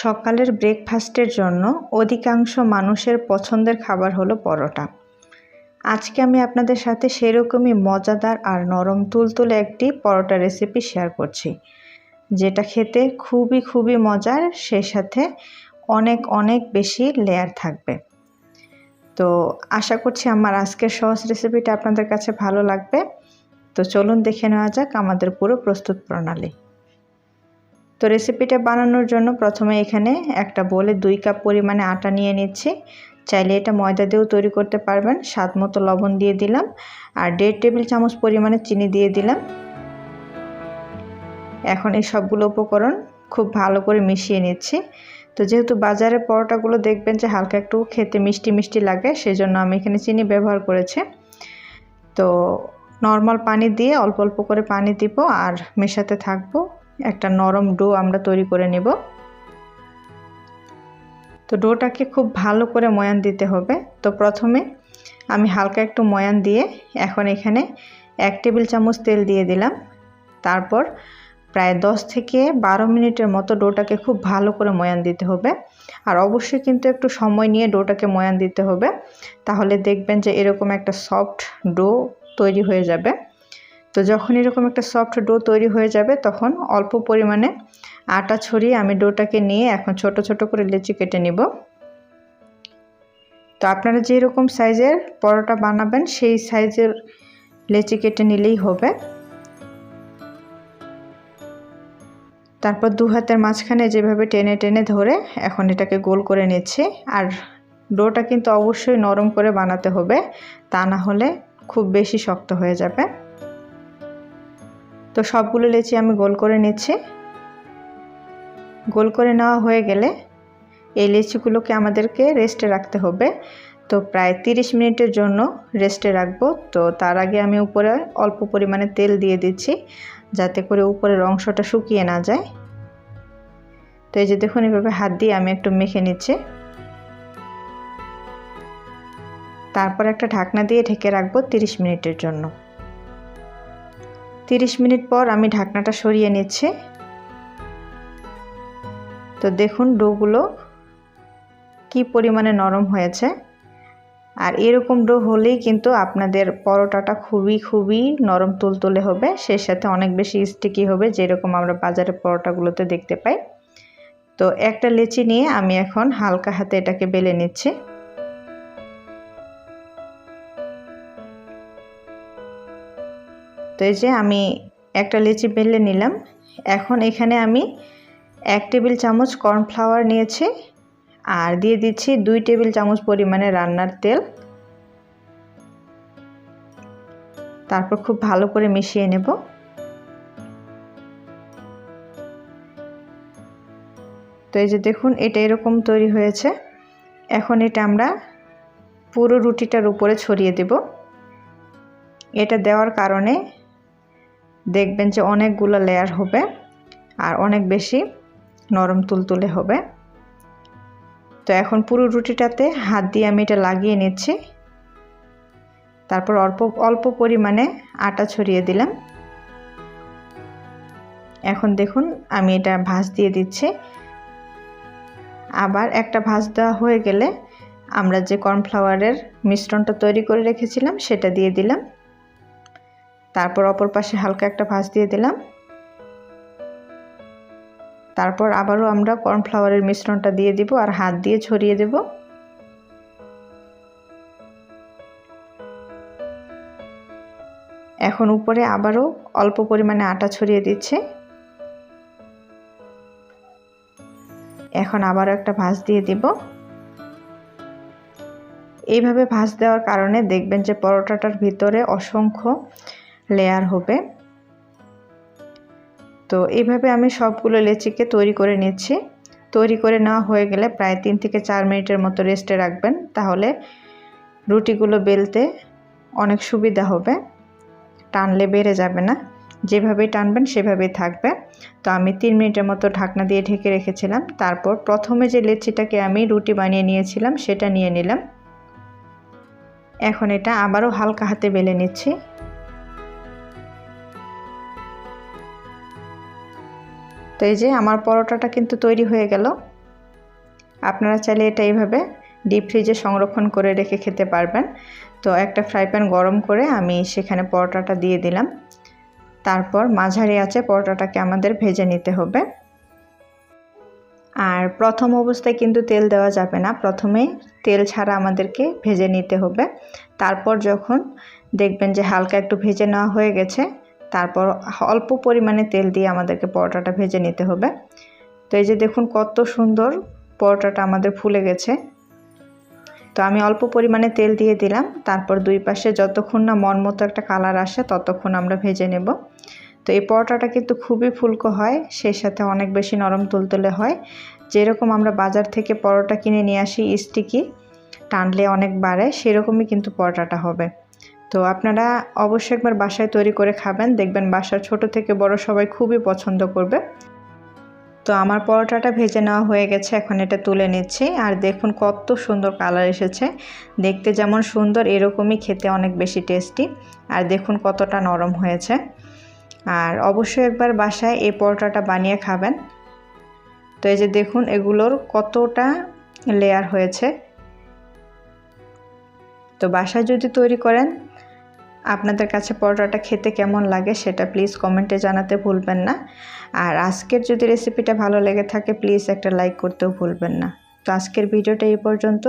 সকালের ব্রেকফাস্টের জন্য অধিকাংশ মানুষের পছন্দের খাবার হলো পরোটা। আজকে আমি আপনাদের সাথে সেরকমই মজাদার আর নরম তুলতুলে একটি পরোটা রেসিপি শেয়ার করছি, যেটা খেতে খুবই খুবই মজার সেই সাথে অনেক অনেক বেশি লেয়ার থাকবে। তো আশা করছি আমার আজকের সহজ রেসিপিটা আপনাদের কাছে ভালো লাগবে। তো চলুন দেখে নেওয়া যাক আমাদের পুরো প্রস্তুত প্রণালী। তো রেসিপিটা বানানোর জন্য প্রথমে এখানে একটা বলে দুই কাপ পরিমাণে আটা নিয়ে নিচ্ছি। চাইলে এটা ময়দা দিয়েও তৈরি করতে পারবেন। স্বাদ মতো লবণ দিয়ে দিলাম। আর দেড় টেবিল চামচ পরিমাণে চিনি দিয়ে দিলাম। এখন এই সবগুলো উপকরণ খুব ভালো করে মিশিয়ে নিচ্ছি। তো যেহেতু বাজারে পরোটাগুলো দেখবেন যে হালকা একটু খেতে মিষ্টি মিষ্টি লাগে সেই জন্য আমি এখানে চিনি ব্যবহার করেছি। তো নর্মাল পানি দিয়ে অল্প অল্প করে পানি দিব আর মেশাতে থাকব। একটা নরম ডো আমরা তৈরি করে নেব। তো ডোটাকে খুব ভালো করে ময়ান দিতে হবে। তো প্রথমে আমি হালকা একটু ময়ান দিয়ে এখন এখানে এক টেবিল চামচ তেল দিয়ে দিলাম। তারপর প্রায় 10 থেকে বারো মিনিটের মতো ডোটাকে খুব ভালো করে ময়ান দিতে হবে। আর অবশ্যই কিন্তু একটু সময় নিয়ে ডোটাকে ময়ান দিতে হবে। তাহলে দেখবেন যে এরকম একটা সফট ডো তৈরি হয়ে যাবে। তো যখন এরকম একটা সফট ডো তৈরি হয়ে যাবে, তখন অল্প পরিমাণে আটা ছড়িয়ে আমি ডোটাকে নিয়ে এখন ছোট ছোট করে লেচি কেটে নিব। তো আপনারা যেরকম সাইজের পরোটা বানাবেন, সেই সাইজের লেচি কেটে নিলেই হবে। তারপর দু হাতের মাঝখানে যেভাবে টেনে টেনে ধরে এখন এটাকে গোল করে নিচ্ছে। আর ডোটা কিন্তু অবশ্যই নরম করে বানাতে হবে, তা না হলে খুব বেশি শক্ত হয়ে যাবে। তো সবগুলো লেচি আমি গোল করে নিচ্ছি। গোল করে নেওয়া হয়ে গেলে এই লেচিগুলোকে আমাদেরকে রেস্টে রাখতে হবে। তো প্রায় 30 মিনিটের জন্য রেস্টে রাখব। তো তার আগে আমি উপরে অল্প পরিমাণে তেল দিয়ে দিচ্ছি যাতে করে উপরের অংশটা শুকিয়ে না যায়। তো এই যে দেখুন, এভাবে হাত দিয়ে আমি একটু মেখে নিচ্ছি। তারপর একটা ঢাকনা দিয়ে ঢেকে রাখব 30 মিনিটের জন্য। 30 মিনিট পর আমি ঢাকনাটা সরিয়ে নিচ্ছি। তো দেখুন ডোগুলো কি পরিমাণে নরম হয়েছে। আর এরকম ডো হলেই কিন্তু আপনাদের পরোটাটা খুবই খুবই নরম তুলতুলে হবে। সেই সাথে অনেক বেশি স্টিকি হবে যেরকম আমরা বাজারে পরোটাগুলোতে দেখতে পাই। তো একটা লেচি নিয়ে আমি এখন হালকা হাতে এটাকে বেলে নিচ্ছি। তো এই যে আমি একটা লিচি বেলে নিলাম। এখন এখানে আমি এক টেবিল চামচ কর্নফ্লাওয়ার নিয়েছি আর দিয়ে দিচ্ছি দুই টেবিল চামচ পরিমাণে রান্নার তেল। তারপর খুব ভালো করে মিশিয়ে নেব। তো এই যে দেখুন, এটা এরকম তৈরি হয়েছে। এখন এটা আমরা পুরো রুটিটার উপরে ছড়িয়ে দেব। এটা দেওয়ার কারণে দেখবেন যে অনেকগুলো লেয়ার হবে আর অনেক বেশি নরম তুলতুলে হবে। তো এখন পুরো রুটিটাতে হাত দিয়ে আমি এটা লাগিয়ে নিচ্ছি। তারপর অল্প অল্প পরিমাণে আটা ছড়িয়ে দিলাম। এখন দেখুন আমি এটা ভাঁজ দিয়ে দিচ্ছি। আবার একটা ভাঁজ দেওয়া হয়ে গেলে আমরা যে কর্নফ্লাওয়ারের মিশ্রণটা তৈরি করে রেখেছিলাম সেটা দিয়ে দিলাম। তারপর অপর পাশে হালকা একটা ভাঁজ দিয়ে দিলাম। তারপর আবারও আমরা কর্নফ্লাওয়ারের মিশ্রণটা দিয়ে দিব আর হাত দিয়ে ছড়িয়ে দেব। এখন উপরে আবারও অল্প পরিমাণে আটা ছড়িয়ে দিচ্ছে। এখন আবারও একটা ভাঁজ দিয়ে দিব। এইভাবে ভাঁজ দেওয়ার কারণে দেখবেন যে পরোটাটার ভিতরে অসংখ্য লেয়ার হবে। তো এইভাবে আমি সবগুলো লেচিকে তৈরি করে নিচ্ছি। তৈরি করে নেওয়া হয়ে গেলে প্রায় তিন থেকে চার মিনিটের মতো রেস্টে রাখবেন। তাহলে রুটিগুলো বেলতে অনেক সুবিধা হবে। টানলে বেড়ে যাবে না। যেভাবেই টানবেন সেভাবেই থাকবে। তো আমি তিন মিনিটের মতো ঢাকনা দিয়ে ঢেকে রেখেছিলাম। তারপর প্রথমে যে লেচিটাকে আমি রুটি বানিয়ে নিয়েছিলাম সেটা নিয়ে নিলাম। এখন এটা আবারও হালকা হাতে বেলে নিচ্ছি। তো এই যে আমার পরোটাটা কিন্তু তৈরি হয়ে গেল। আপনারা চাইলে এটা এইভাবে ডিপ ফ্রিজে সংরক্ষণ করে রেখে খেতে পারবেন। তো একটা ফ্রাই প্যান গরম করে আমি সেখানে পরোটাটা দিয়ে দিলাম। তারপর মাঝারি আছে পরোটাটাকে আমাদের ভেজে নিতে হবে। আর প্রথম অবস্থায় কিন্তু তেল দেওয়া যাবে না। প্রথমেই তেল ছাড়া আমাদেরকে ভেজে নিতে হবে। তারপর যখন দেখবেন যে হালকা একটু ভেজে নেওয়া হয়ে গেছে তারপর অল্প পরিমাণে তেল দিয়ে আমাদেরকে পরোটাটা ভেজে নিতে হবে। তো এই যে দেখুন কত সুন্দর পরোটাটা আমাদের ফুলে গেছে। তো আমি অল্প পরিমাণে তেল দিয়ে দিলাম, তারপর দুই পাশে যতক্ষণ না মন মতো একটা কালার আসে ততক্ষণ আমরা ভেজে নেব। তো এই পরোটাটা কিন্তু খুবই ফুলকো হয়, সেই সাথে অনেক বেশি নরম তুলতুলে হয়। যেরকম আমরা বাজার থেকে পরোটা কিনে নিয়ে আসি, স্টিকি, টানলে অনেক বাড়ে, সেরকমই কিন্তু পরোটাটা হবে। তো আপনারা অবশ্যই একবার বাসায় তৈরি করে খাবেন। দেখবেন বাসার ছোট থেকে বড় সবাই খুবই পছন্দ করবে। তো আমার পরোটাটা ভেজে নেওয়া হয়ে গেছে, এখন এটা তুলে নিচ্ছি। আর দেখুন কত সুন্দর কালার এসেছে। দেখতে যেমন সুন্দর, এরকমই খেতে অনেক বেশি টেস্টি। আর দেখুন কতটা নরম হয়েছে। আর অবশ্যই একবার বাসায় এই পরোটাটা বানিয়ে খাবেন। তো এই যে দেখুন, এগুলোর কতটা লেয়ার হয়েছে। তো বাসায় যদি তৈরি করেন, আপনাদের কাছে পরোটাটা খেতে কেমন লাগে সেটা প্লিজ কমেন্টে জানাতে ভুলবেন না। আর আজকের যদি রেসিপিটা ভালো লেগে থাকে প্লিজ একটা লাইক করতেও ভুলবেন না। তো আজকের ভিডিওটা এই পর্যন্ত।